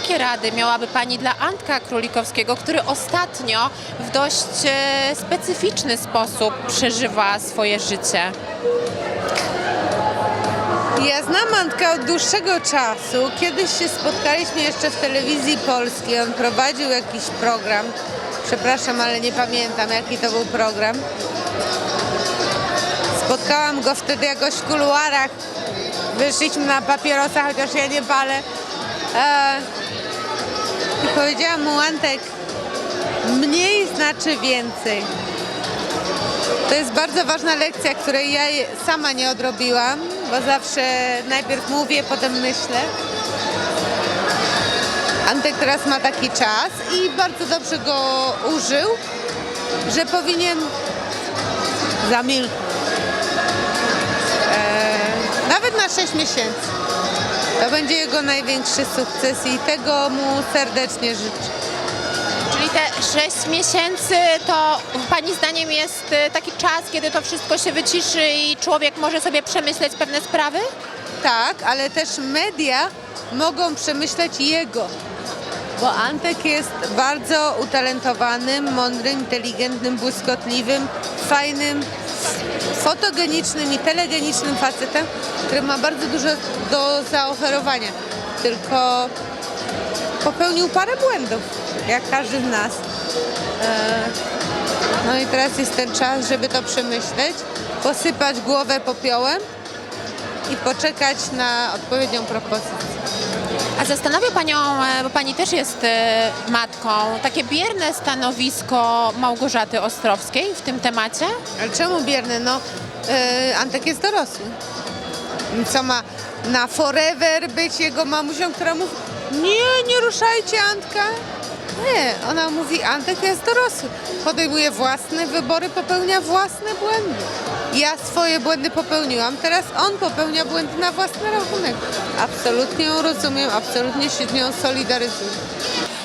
jakie rady miałaby Pani dla Antka Królikowskiego, który ostatnio w dość e, specyficzny sposób przeżywa swoje życie? Ja znam Antka od dłuższego czasu. Kiedyś się spotkaliśmy jeszcze w telewizji polskiej. On prowadził jakiś program. Przepraszam, ale nie pamiętam jaki to był program. Spotkałam go wtedy jakoś w kuluarach. Wyszliśmy na papierosa, chociaż ja nie palę. E, I powiedziałam mu, Antek, mniej znaczy więcej. To jest bardzo ważna lekcja, której ja sama nie odrobiłam, bo zawsze najpierw mówię, potem myślę. Antek teraz ma taki czas i bardzo dobrze go użył, że powinien zamilknąć. Eee, nawet na 6 miesięcy. To będzie jego największy sukces i tego mu serdecznie życzę. Czyli te 6 miesięcy to Pani zdaniem jest e, taki czas, kiedy to wszystko się wyciszy i człowiek może sobie przemyśleć pewne sprawy? Tak, ale też media mogą przemyśleć jego. Bo Antek jest bardzo utalentowanym, mądrym, inteligentnym, błyskotliwym, fajnym, fotogenicznym i telegenicznym facetem, który ma bardzo dużo do zaoferowania. Tylko popełnił parę błędów, jak każdy z nas. E, No i teraz jest ten czas, żeby to przemyśleć, posypać głowę popiołem i poczekać na odpowiednią propozycję. A zastanawia Panią, e, bo Pani też jest e, matką, takie bierne stanowisko Małgorzaty Ostrowskiej w tym temacie? Ale czemu bierny? No, yy, Antek jest dorosły. Co ma na forever być jego mamusią, która mówi nie, nie ruszajcie Antka. Nie, ona mówi Antek jest dorosły. Podejmuje własne wybory, popełnia własne błędy. Ja swoje błędy popełniłam, teraz on popełnia błędy na własny rachunek. Absolutnie ją rozumiem, absolutnie się z nią solidaryzuję.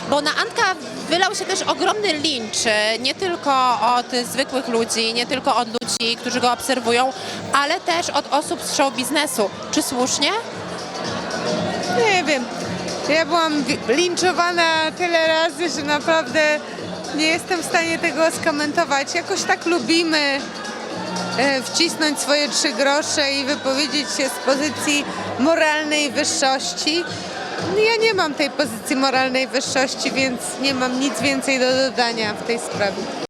Bo na Antka wylał się też ogromny lincz, e, nie tylko od zwykłych ludzi, nie tylko od ludzi, którzy go obserwują, ale też od osób z show biznesu. Czy słusznie? Nie wiem. Ja byłam linczowana tyle razy, że naprawdę nie jestem w stanie tego skomentować. Jakoś tak lubimy wcisnąć swoje trzy grosze i wypowiedzieć się z pozycji moralnej wyższości. Ja nie mam tej pozycji moralnej wyższości, więc nie mam nic więcej do dodania w tej sprawie.